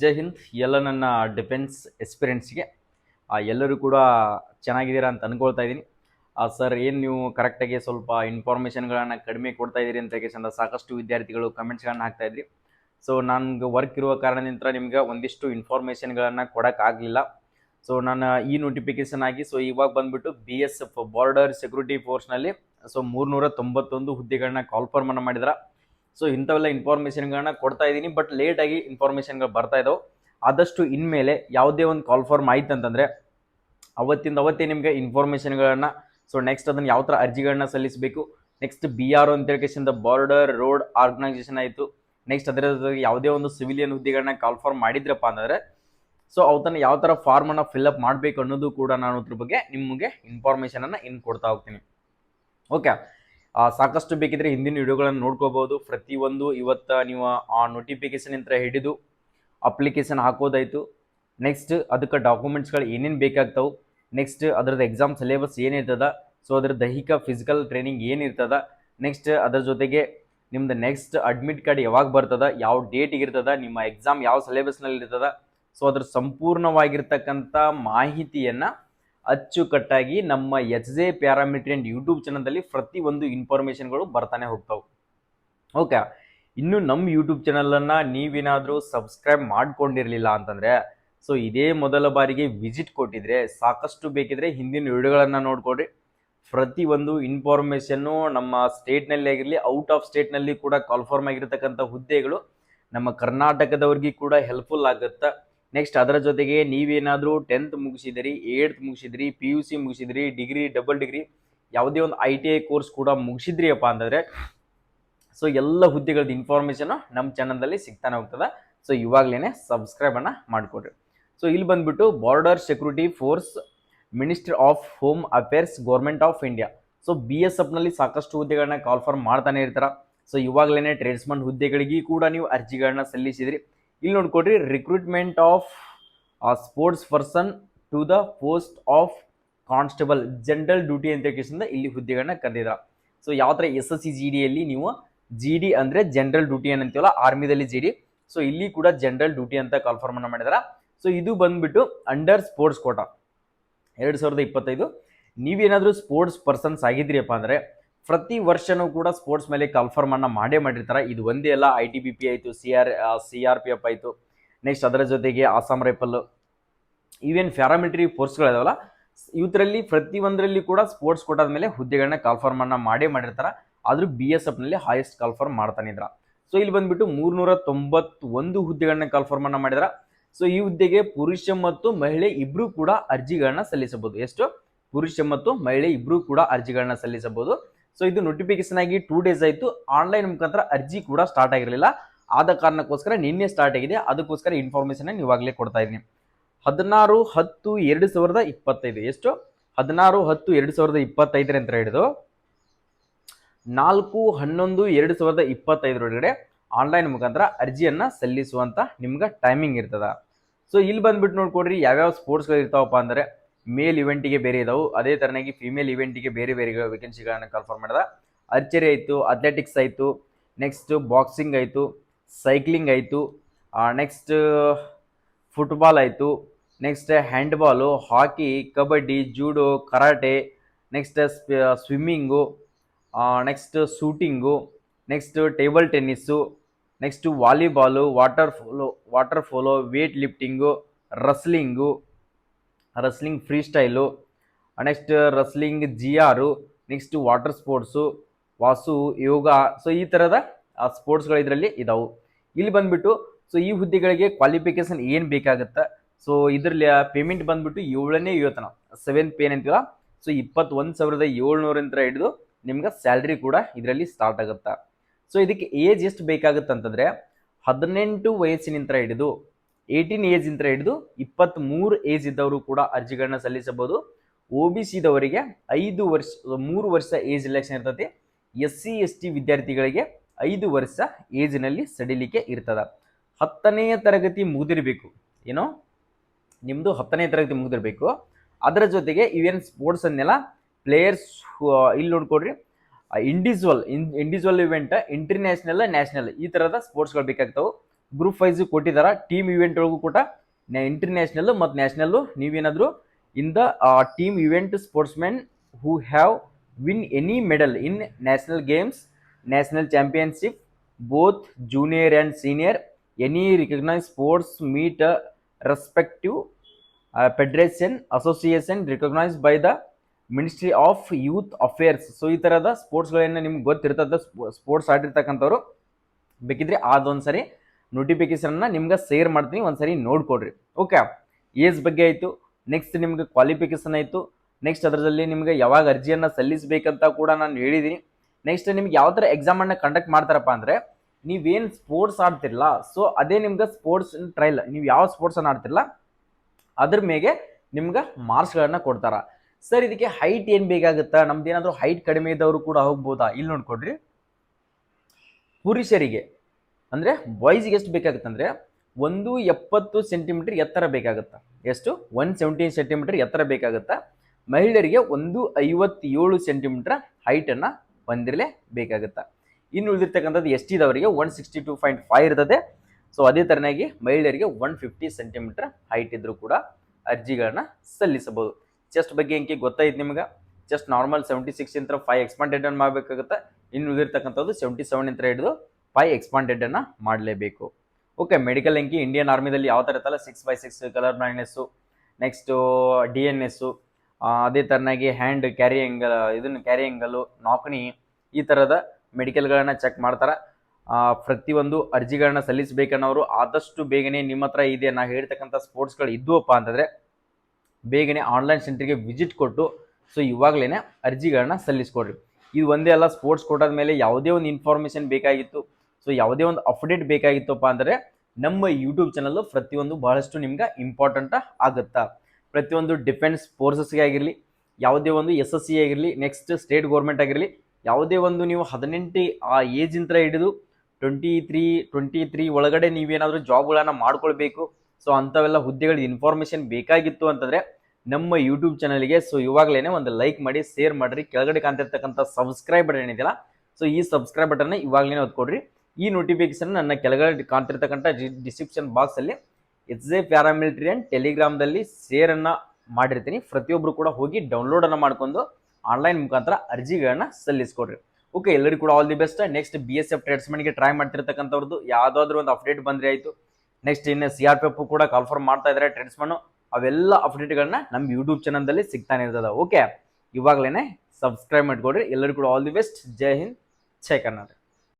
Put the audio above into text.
ಜೈ ಹಿಂದ್ ಎಲ್ಲ ನನ್ನ ಡಿಫೆನ್ಸ್ ಎಕ್ಸ್ಪೀರಿಯನ್ಸ್ಗೆ ಎಲ್ಲರೂ ಕೂಡ ಚೆನ್ನಾಗಿದ್ದೀರಾ ಅಂತ ಅಂದ್ಕೊಳ್ತಾ ಇದ್ದೀನಿ. ಸರ್ ಏನು ನೀವು ಕರೆಕ್ಟಾಗಿ ಸ್ವಲ್ಪ ಇನ್ಫಾರ್ಮೇಷನ್ಗಳನ್ನು ಕಡಿಮೆ ಕೊಡ್ತಾ ಇದ್ದೀರಿ ಅಂತ ಕೇಸಂದ ಸಾಕಷ್ಟು ವಿದ್ಯಾರ್ಥಿಗಳು ಕಮೆಂಟ್ಸ್ಗಳನ್ನ ಹಾಕ್ತಾ ಇದ್ರಿ. ಸೊ ನನಗೆ ವರ್ಕ್ ಇರುವ ಕಾರಣದಿಂದ ನಿಮ್ಗೆ ಒಂದಿಷ್ಟು ಇನ್ಫಾರ್ಮೇಷನ್ಗಳನ್ನು ಕೊಡೋಕ್ಕಾಗಲಿಲ್ಲ ಸೊ ನಾನು ಈ ನೋಟಿಫಿಕೇಶನ್ ಆಗಿ ಸೊ ಇವಾಗ ಬಂದ್ಬಿಟ್ಟು B S F border security ಫೋರ್ಸ್ನಲ್ಲಿ so ಮೂರುನೂರ ತೊಂಬತ್ತೊಂದು ಹುದ್ದೆಗಳನ್ನ ಕಾಲ್ಫರ್ಮನ್ನು ಮಾಡಿದ್ರ. ಸೊ ಇಂಥವೆಲ್ಲ ಇನ್ಫಾರ್ಮೇಷನ್ಗಳನ್ನ ಕೊಡ್ತಾ ಇದ್ದೀನಿ. ಬಟ್ ಲೇಟಾಗಿ ಇನ್ಫಾರ್ಮೇಷನ್ಗಳು ಬರ್ತಾ ಇದ್ದಾವೆ ಆದಷ್ಟು ಇನ್ಮೇಲೆ ಯಾವುದೇ ಒಂದು ಕಾಲ್ ಫಾರ್ಮ್ ಆಯ್ತು ಅಂತಂದರೆ ಅವತ್ತಿಂದ ಅವತ್ತೇ ನಿಮಗೆ ಇನ್ಫಾರ್ಮೇಷನ್ಗಳನ್ನು ಸೊ ನೆಕ್ಸ್ಟ್ ಅದನ್ನು ಯಾವ ಥರ ಅರ್ಜಿಗಳನ್ನ ಸಲ್ಲಿಸಬೇಕು ನೆಕ್ಸ್ಟ್ ಬಿ ಆರ್ ಅಂತ ಹೇಳ್ಕೇಸಿಂದ ಬಾರ್ಡರ್ ರೋಡ್ ಆರ್ಗನೈಸೇಷನ್ ಆಯಿತು. ನೆಕ್ಸ್ಟ್ ಅದರ ಜೊತೆಗೆ ಯಾವುದೇ ಒಂದು ಸಿವಿಲಿಯನ್ ಹುದ್ದೆಗಳನ್ನ ಕಾಲ್ ಫಾರ್ಮ್ ಮಾಡಿದ್ರಪ್ಪ ಅಂದರೆ ಸೊ ಅವತ್ತನ್ನು ಯಾವ ಥರ ಫಾರ್ಮನ್ನು ಫಿಲ್ಅಪ್ ಮಾಡಬೇಕು ಅನ್ನೋದು ಕೂಡ ನಾನು ಅದ್ರ ಬಗ್ಗೆ ನಿಮಗೆ ಇನ್ಫಾರ್ಮೇಷನನ್ನು ಇನ್ನು ಕೊಡ್ತಾ ಹೋಗ್ತೀನಿ. ಓಕೆ ಸಾಕಷ್ಟು ಬೇಕಿದ್ರೆ ಹಿಂದಿನ ವಿಡಿಯೋಗಳನ್ನು ನೋಡ್ಕೋಬಹುದು. ಪ್ರತಿಯೊಂದು ಇವತ್ತು ನೀವು ಆ ನೋಟಿಫಿಕೇಶನ್ ಅಂತ ಹಿಡಿದು ಅಪ್ಲಿಕೇಶನ್ ಹಾಕೋದಾಯಿತು. ನೆಕ್ಸ್ಟ್ ಅದಕ್ಕೆ ಡಾಕ್ಯುಮೆಂಟ್ಸ್ಗಳು ಏನೇನು ಬೇಕಾಗ್ತವೆ. ನೆಕ್ಸ್ಟ್ ಅದ್ರದ್ದು ಎಕ್ಸಾಮ್ ಸಿಲೆಬಸ್ ಏನಿರ್ತದ. ಸೊ ಅದ್ರ ದೈಹಿಕ ಫಿಸಿಕಲ್ ಟ್ರೈನಿಂಗ್ ಏನಿರ್ತದ. ನೆಕ್ಸ್ಟ್ ಅದರ ಜೊತೆಗೆ ನಿಮ್ದು ನೆಕ್ಸ್ಟ್ ಅಡ್ಮಿಟ್ ಕಾರ್ಡ್ ಯಾವಾಗ ಬರ್ತದ, ಯಾವ ಡೇಟಿಗೆ ಇರ್ತದ, ನಿಮ್ಮ ಎಕ್ಸಾಮ್ ಯಾವ ಸಿಲೆಬಸ್ನಲ್ಲಿ ಇರ್ತದ ಸೊ ಅದ್ರ ಸಂಪೂರ್ಣವಾಗಿರ್ತಕ್ಕಂಥ ಮಾಹಿತಿಯನ್ನು ಅಚ್ಚುಕಟ್ಟಾಗಿ ನಮ್ಮ ಎಚ್ ಜೆ ಪ್ಯಾರಾಮಿಟ್ರಿ ಅಂಡ್ ಯೂಟ್ಯೂಬ್ ಚಾನಲ್ದಲ್ಲಿ ಪ್ರತಿಯೊಂದು ಇನ್ಫಾರ್ಮೇಷನ್ಗಳು ಬರ್ತಾನೆ ಹೋಗ್ತಾವೆ. ಓಕೆ, ಇನ್ನು ನಮ್ಮ ಯೂಟ್ಯೂಬ್ ಚಾನಲನ್ನು ನೀವೇನಾದರೂ ಸಬ್ಸ್ಕ್ರೈಬ್ ಮಾಡ್ಕೊಂಡಿರಲಿಲ್ಲ ಅಂತಂದರೆ, ಸೊ ಇದೇ ಮೊದಲ ಬಾರಿಗೆ ವಿಸಿಟ್ ಕೊಟ್ಟಿದ್ರೆ ಸಾಕಷ್ಟು ಬೇಕಿದ್ರೆ ಹಿಂದಿನ ವಿಡಿಯೋಗಳನ್ನು ನೋಡ್ಕೊಡ್ರಿ ಪ್ರತಿಯೊಂದು ಇನ್ಫಾರ್ಮೇಷನ್ನು ನಮ್ಮ ಸ್ಟೇಟ್ನಲ್ಲಿ ಆಗಿರಲಿ, ಔಟ್ ಆಫ್ ಸ್ಟೇಟ್ನಲ್ಲಿ ಕೂಡ ಕಾಲ್ಫಾರ್ಮ್ ಆಗಿರತಕ್ಕಂಥ ಹುದ್ದೆಗಳು ನಮ್ಮ ಕರ್ನಾಟಕದವ್ರಿಗೆ ಕೂಡ ಹೆಲ್ಪ್ಫುಲ್ ಆಗುತ್ತೆ. ನೆಕ್ಸ್ಟ್ ಅದರ ಜೊತೆಗೆ ನೀವೇನಾದರೂ ಟೆಂತ್ ಮುಗಿಸಿದಿರಿ ಏಯ್ತ್ ಮುಗಿಸಿದ್ರಿ ಪಿ ಯು ಸಿ ಮುಗಿಸಿದ್ರಿ ಡಿಗ್ರಿ ಡಬಲ್ ಡಿಗ್ರಿ ಯಾವುದೇ ಒಂದು ಐ ಟಿ ಐ ಕೋರ್ಸ್ ಕೂಡ ಮುಗಿಸಿದ್ರಿಯಪ್ಪ ಅಂತಂದರೆ ಸೊ ಎಲ್ಲ ಹುದ್ದೆಗಳದ್ದು ಇನ್ಫಾರ್ಮೇಷನು ನಮ್ಮ ಚಾನಲ್ದಲ್ಲಿ ಸಿಗ್ತಾನೆ ಹೋಗ್ತದೆ. ಸೊ ಇವಾಗಲೇ ಸಬ್ಸ್ಕ್ರೈಬನ್ನು ಮಾಡಿಕೊಡ್ರಿ. ಸೊ ಇಲ್ಲಿ ಬಂದ್ಬಿಟ್ಟು border security force ministry of home affairs government of India so B S ಎಫ್ನಲ್ಲಿ ಸಾಕಷ್ಟು ಹುದ್ದೆಗಳನ್ನ ಕಾಲ್ಫಾರ್ಮ್ ಮಾಡ್ತಾನೆ ಇರ್ತಾರೆ. ಸೊ ಇವಾಗಲೇ ಟ್ರೇಡ್ಸ್ಮನ್ ಹುದ್ದೆಗಳಿಗೆ ಕೂಡ ನೀವು ಅರ್ಜಿಗಳನ್ನ ಸಲ್ಲಿಸಿದ್ರಿ. ಇಲ್ಲಿ ನೋಡ್ಕೊಡ್ರಿ recruitment of sports person to the post of constable general duty ಅಂತ ಕೇಸಿಂದ ಇಲ್ಲಿ ಹುದ್ದೆಗಳನ್ನ ಕರೆದಿದ್ರ. ಸೊ ಯಾವ ಥರ ಎಸ್ ಎಸ್ ಸಿ ಜಿ ಡಿಯಲ್ಲಿ ನೀವು ಜಿ ಡಿ ಅಂದರೆ ಜನರಲ್ ಡ್ಯೂಟಿ ಏನಂತೀವಲ್ಲ ಆರ್ಮಿದಲ್ಲಿ ಜಿ ಡಿ ಸೊ ಇಲ್ಲಿ ಕೂಡ ಜನರಲ್ ಡ್ಯೂಟಿ ಅಂತ ಕನ್ಫರ್ಮ್ ಅನ್ನ ಮಾಡಿದಾರ. ಸೊ ಇದು ಬಂದ್ಬಿಟ್ಟು ಅಂಡರ್ ಸ್ಪೋರ್ಟ್ಸ್ ಕೋಟಾ ಎರಡು ಸಾವಿರದ ಇಪ್ಪತ್ತೈದು. ನೀವೇನಾದರೂ ಸ್ಪೋರ್ಟ್ಸ್ ಪರ್ಸನ್ಸ್ ಆಗಿದ್ರಿಯಪ್ಪ ಅಂದರೆ ಪ್ರತಿ ವರ್ಷನೂ ಕೂಡ ಸ್ಪೋರ್ಟ್ಸ್ ಮೇಲೆ ಕನ್ಫರ್ಮ್ ಅನ್ನ ಮಾಡೇ ಮಾಡಿರ್ತಾರೆ. ಇದು ಒಂದೇ ಅಲ್ಲ ಐ ಟಿ ಬಿ ಪಿ ಆಯಿತು C R C R P F ಆಯಿತು ನೆಕ್ಸ್ಟ್ ಅದರ ಜೊತೆಗೆ ಅಸ್ಸಾಂ ರೈಫಲ್ ಇವೇನು ಪ್ಯಾರಾಮಿಲಿಟರಿ ಫೋರ್ಸ್ಗಳಿದಾವಲ್ಲ ಇವತ್ತರಲ್ಲಿ ಪ್ರತಿಯೊಂದರಲ್ಲಿ ಕೂಡ ಸ್ಪೋರ್ಟ್ಸ್ ಕೊಟ್ಟಾದ ಮೇಲೆ ಹುದ್ದೆಗಳನ್ನ ಕನ್ಫರ್ಮ್ ಅನ್ನ ಮಾಡೇ ಮಾಡಿರ್ತಾರೆ. ಆದರೂ ಬಿ ಎಸ್ ಎಫ್ನಲ್ಲಿ ಹೈಯೆಸ್ಟ್ ಕಾಲ್ಫಾರ್ಮ್ ಮಾಡ್ತಾನಿದ್ರ ಸೊ ಇಲ್ಲಿ ಬಂದ್ಬಿಟ್ಟು ಮೂರ್ನೂರ ತೊಂಬತ್ತೊಂದು ಹುದ್ದೆಗಳನ್ನ ಕನ್ಫರ್ಮ್ ಅನ್ನ ಮಾಡಿದ್ರ. ಸೊ ಈ ಹುದ್ದೆಗೆ ಪುರುಷ ಮತ್ತು ಮಹಿಳೆ ಇಬ್ರು ಕೂಡ ಅರ್ಜಿಗಳನ್ನ ಸಲ್ಲಿಸಬಹುದು. ಎಷ್ಟು? ಪುರುಷ ಮತ್ತು ಮಹಿಳೆ ಇಬ್ರು ಕೂಡ ಅರ್ಜಿಗಳನ್ನ ಸಲ್ಲಿಸಬಹುದು. ಸೊ ಇದು ನೋಟಿಫಿಕೇಶನ್ ಆಗಿ ಟೂ ಡೇಸ್ ಆಯಿತು. ಆನ್ಲೈನ್ ಮುಖಾಂತರ ಅರ್ಜಿ ಕೂಡ ಸ್ಟಾರ್ಟ್ ಆಗಿರಲಿಲ್ಲ. ಆದ ಕಾರಣಕ್ಕೋಸ್ಕರ ನಿನ್ನೆ ಸ್ಟಾರ್ಟ್ ಆಗಿದೆ. ಅದಕ್ಕೋಸ್ಕರ ಇನ್ಫಾರ್ಮೇಷನ್ ಇವಾಗಲೇ ಕೊಡ್ತಾ ಇದ್ದೀನಿ ಹದಿನಾರು, ಹತ್ತು, ಎರಡು ಸಾವಿರದ ಇಪ್ಪತ್ತೈದು. ಎಷ್ಟು? ಹದಿನಾರು, ಹತ್ತು, ಎರಡು ಸಾವಿರದ ಇಪ್ಪತ್ತೈದರಿಂದ ಹಿಡಿದು ನಾಲ್ಕು, ಹನ್ನೊಂದು, ಎರಡು ಸಾವಿರದ ಇಪ್ಪತ್ತೈದರೊಳಗಡೆ ಆನ್ಲೈನ್ ಮುಖಾಂತರ ಅರ್ಜಿಯನ್ನು ಸಲ್ಲಿಸುವಂಥ ನಿಮ್ಗೆ ಟೈಮಿಂಗ್ ಇರ್ತದೆ. ಸೊ ಇಲ್ಲಿ ಬಂದ್ಬಿಟ್ಟು ನೋಡ್ಕೊಡ್ರಿ ಯಾವ್ಯಾವ ಸ್ಪೋರ್ಟ್ಸ್ಗಳು ಇರ್ತಾವಪ್ಪ ಅಂದರೆ ಮೇಲ್ ಇವೆಂಟಿಗೆ ಬೇರೆ ಇದಾವೆ. ಅದೇ ಥರನಾಗಿ ಫಿಮೇಲ್ ಇವೆಂಟಿಗೆ ಬೇರೆ ಬೇರೆ ವೇಕೆನ್ಸಿಗಳನ್ನು ಕನ್ಫರ್ಮ್ ಮಾಡಿದ. ಆರ್ಚರಿ ಆಯಿತು ಅಥ್ಲೆಟಿಕ್ಸ್ ಆಯಿತು ನೆಕ್ಸ್ಟ್ ಬಾಕ್ಸಿಂಗ್ ಆಯಿತು ಸೈಕ್ಲಿಂಗ್ ಆಯಿತು ನೆಕ್ಸ್ಟ್ ಫುಟ್ಬಾಲ್ ಆಯಿತು next handball hockey kabaddi judo karate next swimming next shooting next table tennis next volleyball water polo water polo weight lifting wrestling wrestling free style next wrestling G R next water sports Vasu, yoga so ಈ ಥರದ ಸ್ಪೋರ್ಟ್ಸ್ಗಳು ಇದರಲ್ಲಿ ಇದಾವೆ. ಇಲ್ಲಿ ಬಂದುಬಿಟ್ಟು so ಈ ಹುದ್ದೆಗಳಿಗೆ qualification ಏನು ಬೇಕಾಗುತ್ತೆ? ಸೊ ಇದರಲ್ಲಿ ಪೇಮೆಂಟ್ ಬಂದ್ಬಿಟ್ಟು ಏಳನೇ ವೇತನ ಸೆವೆನ್ ಪೇನ್ ಅಂತೀವ ಸೊ ಇಪ್ಪತ್ತೊಂದು ಸಾವಿರದ ಏಳ್ನೂರಿಂದ ಹಿಡಿದು ನಿಮ್ಗೆ ಸ್ಯಾಲ್ರಿ ಕೂಡ ಇದರಲ್ಲಿ ಸ್ಟಾರ್ಟ್ ಆಗುತ್ತೆ? ಸೊ ಇದಕ್ಕೆ ಏಜ್ ಎಷ್ಟು ಬೇಕಾಗುತ್ತೆ ಅಂತಂದರೆ ಹದಿನೆಂಟು ವಯಸ್ಸಿನಿಂದ ಹಿಡಿದು ಏಯ್ಟೀನ್ ಏಜ್ ಇಂದ ಹಿಡಿದು ಇಪ್ಪತ್ತ್ಮೂರು ಏಜ್ ಇದ್ದವರು ಕೂಡ ಅರ್ಜಿಗಳನ್ನ ಸಲ್ಲಿಸಬಹುದು. ಒ ಬಿ ಸಿದವರಿಗೆ ಐದು ವರ್ಷ, ಮೂರು ವರ್ಷ ಏಜ್ ರಿಲ್ಯಾಕ್ಷನ್ ಇರ್ತದೆ. ಎಸ್ ಸಿ ಎಸ್ ಟಿ ವಿದ್ಯಾರ್ಥಿಗಳಿಗೆ ಐದು ವರ್ಷ ಏಜ್ನಲ್ಲಿ ಸಡಿಲಿಕೆ ಇರ್ತದ. ಹತ್ತನೆಯ ತರಗತಿ ಮುಗಿದಿರಬೇಕು. ಏನೋ? ನಿಮ್ಮದು ಹತ್ತನೇ ತರಗತಿ ಮುಗಿದಿರಬೇಕು. ಅದರ ಜೊತೆಗೆ ಇವೇನು ಸ್ಪೋರ್ಟ್ಸ್ ಅನ್ನೆಲ್ಲ ಪ್ಲೇಯರ್ಸ್ ಇಲ್ಲಿ ನೋಡ್ಕೊಡ್ರಿ. Individual individual event international national ಈ ಥರದ ಸ್ಪೋರ್ಟ್ಸ್ಗಳು ಬೇಕಾಗ್ತಾವೆ. ಗ್ರೂಪ್ ವೈಸ್ ಕೊಟ್ಟಿದ್ದಾರೆ ಟೀಮ್ ಇವೆಂಟ್ ಒಳಗೂ ಕೂಡ ಇಂಟರ್ನ್ಯಾಷನಲ್ ಮತ್ತು ನ್ಯಾಷನಲ್ಲು ನೀವೇನಾದರೂ in the team event sportsmen who have win any medal in national games national championship both junior and senior any recognise sports meet respective federation association recognise by the ministry of youth affairs so ಈ ಥರದ ಸ್ಪೋರ್ಟ್ಸ್ಗಳೇನು ನಿಮ್ಗೆ ಗೊತ್ತಿರ್ತದ sports ಆಡಿರ್ತಕ್ಕಂಥವ್ರು ಬೇಕಿದ್ರೆ ಅದೊಂದು ಸರಿ ನೋಟಿಫಿಕೇಶನ್ನ ನಿಮ್ಗೆ share ಮಾಡ್ತೀನಿ, ಒಂದ್ಸರಿ ನೋಡ್ಕೊಡ್ರಿ. ಓಕೆ ಏಜ್ ಬಗ್ಗೆ ಆಯಿತು ನೆಕ್ಸ್ಟ್ ನಿಮ್ಗೆ ಕ್ವಾಲಿಫಿಕೇಶನ್ ಆಯಿತು ನೆಕ್ಸ್ಟ್ ಅದರಲ್ಲಿ ನಿಮ್ಗೆ ಯಾವಾಗ ಅರ್ಜಿಯನ್ನು ಸಲ್ಲಿಸಬೇಕಂತ ಕೂಡ ನಾನು ಹೇಳಿದ್ದೀನಿ ನೆಕ್ಸ್ಟ್ ನಿಮ್ಗೆ ಯಾವ ಥರ ಎಕ್ಸಾಮನ್ನು ಕಂಡಕ್ಟ್ ಮಾಡ್ತಾರಪ್ಪ ಅಂದರೆ, ನೀವೇನು ಸ್ಪೋರ್ಟ್ಸ್ ಆಡ್ತಿರಲ್ಲ ಸೊ ಅದೇ ನಿಮ್ಗೆ ಸ್ಪೋರ್ಟ್ಸ್ ಟ್ರೈಲ್ ನೀವು ಯಾವ ಸ್ಪೋರ್ಟ್ಸನ್ನು ಆಡ್ತಿರಲ್ಲ ಅದ್ರ ಮೇಲೆ ನಿಮ್ಗೆ ಮಾರ್ಕ್ಸ್ಗಳನ್ನು ಕೊಡ್ತಾರ. ಸರ್ ಇದಕ್ಕೆ ಹೈಟ್ ಏನು ಬೇಕಾಗುತ್ತಾ? ನಮ್ದು ಏನಾದರೂ ಹೈಟ್ ಕಡಿಮೆ ಇದ್ದವರು ಕೂಡ ಹೋಗ್ಬೋದಾ? ಇಲ್ಲಿ ನೋಡ್ಕೊಡ್ರಿ. ಪುರುಷರಿಗೆ. ಅಂದರೆ ಬಾಯ್ಸ್ಗೆ ಎಷ್ಟು ಬೇಕಾಗುತ್ತೆ ಅಂದರೆ ಒಂದು ಎಪ್ಪತ್ತು ಸೆಂಟಿಮೀಟರ್ ಎತ್ತರ ಬೇಕಾಗುತ್ತೆ? ಎಷ್ಟು? ಒನ್ ಸೆವೆಂಟೀನ್ ಸೆಂಟಿಮೀಟರ್ ಎತ್ತರ ಬೇಕಾಗುತ್ತಾ? ಮಹಿಳೆಯರಿಗೆ ಒಂದು ಐವತ್ತೇಳು ಸೆಂಟಿಮೀಟರ್ ಹೈಟನ್ನು ಹೊಂದಿರಲೇ ಬೇಕಾಗುತ್ತೆ? ಇನ್ನು ಉಳಿದಿರ್ತಕ್ಕಂಥದ್ದು S ಟಿದವರಿಗೆ one sixty two point five ಇರ್ತದೆ. ಸೊ ಅದೇ ಥರನಾಗಿ ಮಹಿಳೆಯರಿಗೆ ಒನ್ ಫಿಫ್ಟಿ ಸೆಂಟಿಮೀಟರ್ ಹೈಟ್ ಇದ್ದರೂ ಕೂಡ ಅರ್ಜಿಗಳನ್ನ ಸಲ್ಲಿಸಬಹುದು. ಚೆಸ್ಟ್ ಬಗ್ಗೆ ಅಂಕಿ ಗೊತ್ತಾಯ್ತು ನಿಮ್ಗೆ? ಚೆಸ್ಟ್ ನಾರ್ಮಲ್ ಸೆವೆಂಟಿ ಸಿಕ್ಸ್ ಇಂತ್ರ ಫೈವ್ ಎಕ್ಸ್ಪಾಂಡೆಡ್ ಮಾಡಬೇಕಾಗುತ್ತೆ? ಇನ್ನು ಉಳಿದಿರ್ತಕ್ಕಂಥದ್ದು ಸೆವೆಂಟಿ ಸೆವೆನ್ ಇಂತ್ರ ಹಿಡಿದು ಫೈವ್ ಎಕ್ಸ್ಪಾಂಡೆಡ್ ಅನ್ನು ಮಾಡಲೇಬೇಕು. ಓಕೆ ಮೆಡಿಕಲ್ ಎಂಕಿ ಇಂಡಿಯನ್ ಆರ್ಮಿದಲ್ಲಿ ಯಾವ ಥರ ಇರ್ತಲ್ಲ six by six colour blindness next D N S ಅದೇ ಥರನಾಗಿ ಹ್ಯಾಂಡ್ ಕ್ಯಾರಿ ಆ್ಯಂಗಲ್ ಇದನ್ನು ಕ್ಯಾರಿ ಎಂಗಲು ನಾಕ್ನಿ ಈ ಥರದ ಮೆಡಿಕಲ್ಗಳನ್ನು ಚೆಕ್ ಮಾಡ್ತಾರೆ. ಪ್ರತಿಯೊಂದು ಅರ್ಜಿಗಳನ್ನ ಸಲ್ಲಿಸಬೇಕನ್ನೋರು ಆದಷ್ಟು ಬೇಗನೆ ನಿಮ್ಮ ಹತ್ರ ಇದೆ ನಾ ಹೇಳ್ತಕ್ಕಂಥ ಸ್ಪೋರ್ಟ್ಸ್ಗಳು ಇದ್ವಪ್ಪ ಅಂತಂದರೆ ಬೇಗನೆ ಆನ್ಲೈನ್ ಸೆಂಟ್ರಿಗೆ ವಿಸಿಟ್ ಕೊಟ್ಟು ಸೊ ಇವಾಗಲೇ ಅರ್ಜಿಗಳನ್ನ ಸಲ್ಲಿಸ್ಕೊಡ್ರಿ. ಇದು ಒಂದೇ ಅಲ್ಲ ಸ್ಪೋರ್ಟ್ಸ್ ಕೊಟ್ಟಾದ ಮೇಲೆ ಯಾವುದೇ ಒಂದು ಇನ್ಫಾರ್ಮೇಷನ್ ಬೇಕಾಗಿತ್ತು ಸೊ ಯಾವುದೇ ಒಂದು ಅಪ್ಡೇಟ್ ಬೇಕಾಗಿತ್ತಪ್ಪ ಅಂದರೆ ನಮ್ಮ ಯೂಟ್ಯೂಬ್ ಚಾನಲ್ ಪ್ರತಿಯೊಂದು ಬಹಳಷ್ಟು ನಿಮ್ಗೆ ಇಂಪಾರ್ಟೆಂಟ್ ಆಗುತ್ತಾ. ಪ್ರತಿಯೊಂದು ಡಿಫೆನ್ಸ್ ಫೋರ್ಸಸ್ಗೆ ಆಗಿರಲಿ, ಯಾವುದೇ ಒಂದು ಎಸ್ ಎಸ್ ಸಿ ಆಗಿರಲಿ ನೆಕ್ಸ್ಟ್ ಸ್ಟೇಟ್ ಗೌರ್ಮೆಂಟ್ ಆಗಿರಲಿ, ಯಾವುದೇ ಒಂದು ನೀವು ಹದಿನೆಂಟು ಆ ಏಜ್ ಇಂತ್ರ ಹಿಡಿದು ಟ್ವೆಂಟಿ ತ್ರೀ ಟ್ವೆಂಟಿ ತ್ರೀ ಒಳಗಡೆ ನೀವೇನಾದರೂ ಜಾಬ್ಗಳನ್ನು ಮಾಡ್ಕೊಳ್ಬೇಕು. ಸೊ ಅಂಥವೆಲ್ಲ ಹುದ್ದೆಗಳ ಇನ್ಫಾರ್ಮೇಷನ್ ಬೇಕಾಗಿತ್ತು ಅಂತಂದರೆ ನಮ್ಮ ಯೂಟ್ಯೂಬ್ ಚಾನಲ್ಗೆ ಸೊ ಇವಾಗಲೇ ಒಂದು ಲೈಕ್ ಮಾಡಿ ಶೇರ್ ಮಾಡಿರಿ. ಕೆಳಗಡೆ ಕಾಣ್ತಿರ್ತಕ್ಕಂಥ ಸಬ್ಸ್ಕ್ರೈಬ್ ಬಟನ್ ಏನಿದೆಯಲ್ಲ ಸೊ ಈ ಸಬ್ಸ್ಕ್ರೈಬ್ ಬಟನ್ನ ಇವಾಗಲೇ ಒತ್ಕೊಡ್ರಿ. ಈ ನೋಟಿಫಿಕೇಶನ್ ನನ್ನ ಕೆಳಗಡೆ ಕಾಣ್ತಿರ್ತಕ್ಕಂಥ ಡಿಸ್ಕ್ರಿಪ್ಷನ್ ಬಾಕ್ಸಲ್ಲಿ ಎಸ್ ಎ ಪ್ಯಾರಾಮಿಲಿಟರಿ ಆ್ಯಂಡ್ ಟೆಲಿಗ್ರಾಮ್ದಲ್ಲಿ ಶೇರನ್ನು ಮಾಡಿರ್ತೀನಿ. ಪ್ರತಿಯೊಬ್ಬರು ಕೂಡ ಹೋಗಿ ಡೌನ್ಲೋಡನ್ನು ಮಾಡ್ಕೊಂಡು ಆನ್ಲೈನ್ ಮುಖಾಂತರ ಅರ್ಜಿಗಳನ್ನ ಸಲ್ಲಿಸ್ಕೊಡ್ರಿ. ಓಕೆ ಎಲ್ಲರಿಗೂ ಕೂಡ all the best next B S F ಟ್ರೇಡ್ಸ್ಮನ್ಗೆ try ಮಾಡ್ತಿರ್ತಕ್ಕಂಥವ್ರದ್ದು ಯಾವುದಾದ್ರೂ ಒಂದು ಅಪ್ಡೇಟ್ ಬಂದರೆ ಆಯಿತು. ನೆಕ್ಸ್ಟ್ ಇನ್ನು ಸಿ ಆರ್ ಪಿ ಎಫ್ ಕೂಡ ಕನ್ಫರ್ಮ್ ಮಾಡ್ತಾ ಇದ್ದಾರೆ ಟ್ರೇಡ್ಸ್ಮನ್ನು ಅವೆಲ್ಲ ಅಪ್ಡೇಟ್ಗಳನ್ನ ನಮ್ಮ ಯೂಟ್ಯೂಬ್ ಚಾನಲ್ದಲ್ಲಿ ಸಿಗ್ತಾನೆ ಇರ್ತದೆ. ಓಕೆ ಇವಾಗಲೇ ಸಬ್ಸ್ಕ್ರೈಬ್ ಮಾಡ್ಕೊಡ್ರಿ. ಎಲ್ಲರಿಗೂ ಕೂಡ ಆಲ್ ದಿ ಬೆಸ್ಟ್ ಜೈ ಹಿಂದ್. ಜೈ ಕರ್ನಾಟಕ.